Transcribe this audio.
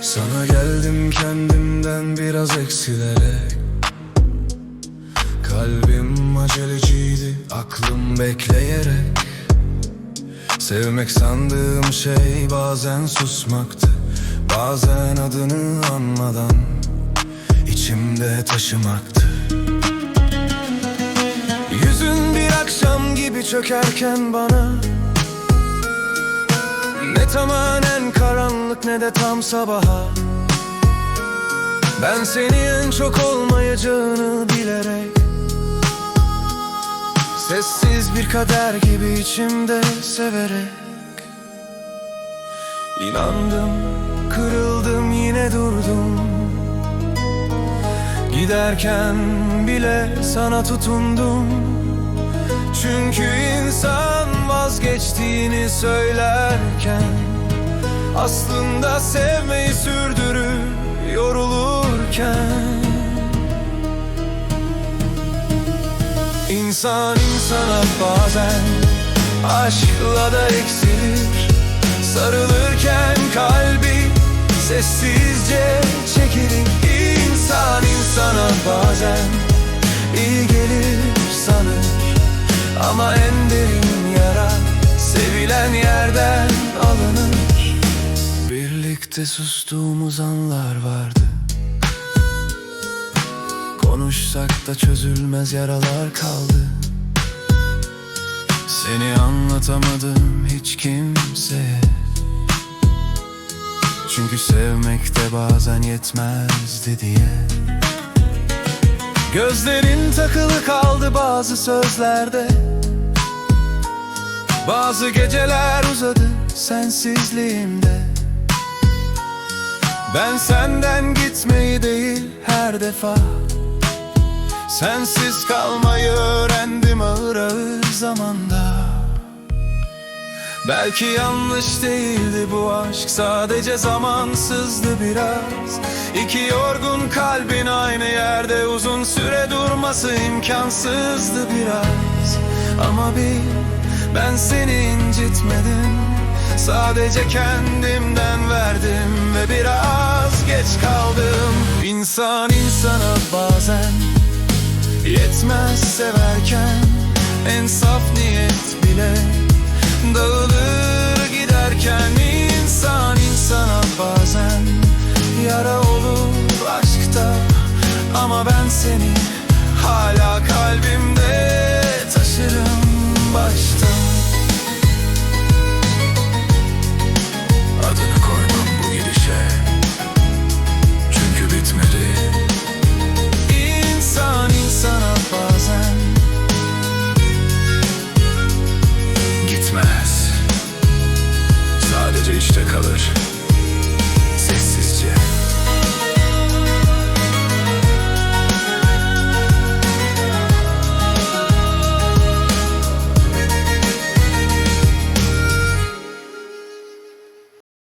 Sana geldim kendimden biraz eksilerek. Kalbim aceleciydi aklım bekleyerek. Sevmek sandığım şey bazen susmaktı Bazen adını anmadan içimde taşımaktı. Yüzün bir akşam gibi çökerken bana Ne tamamen karanlık ne de tam sabaha. Ben seni en çok olmayacağını bilerek Sessiz bir kader gibi içimde severek İnandım, kırıldım yine durdum. Giderken bile sana tutundum. Çünkü insan vazgeçtiğini söylerken Aslında sevmeyi sürdürür yorulurken İnsan insana bazen aşkla da eksilir. Sarılırken kalbi sessizce çekilir. İnsan insana bazen iyi gelir sanır. Ama en derin yara sevilen yerden Birlikte sustuğumuz anlar vardı. Konuşsak da çözülmez yaralar kaldı. Seni anlatamadım hiç kimseye Çünkü sevmek de bazen yetmezdi diye. Gözlerin takılı kaldı bazı sözlerde. Bazı geceler uzadı sensizliğimde Ben senden gitmeyi değil her defa. Sensiz kalmayı öğrendim ağır ağır zamanda. Belki yanlış değildi bu aşk Sadece zamansızdı biraz. İki yorgun kalbin aynı yerde Uzun süre durması imkansızdı biraz. Ama bil ben seni incitmedim Sadece kendimden verdim Ve biraz geç kaldım. İnsan insana bazen Yetmez severken En saf niyet bile Dağılır giderken. İnsan insana bazen Yara olur aşkta Ama ben seni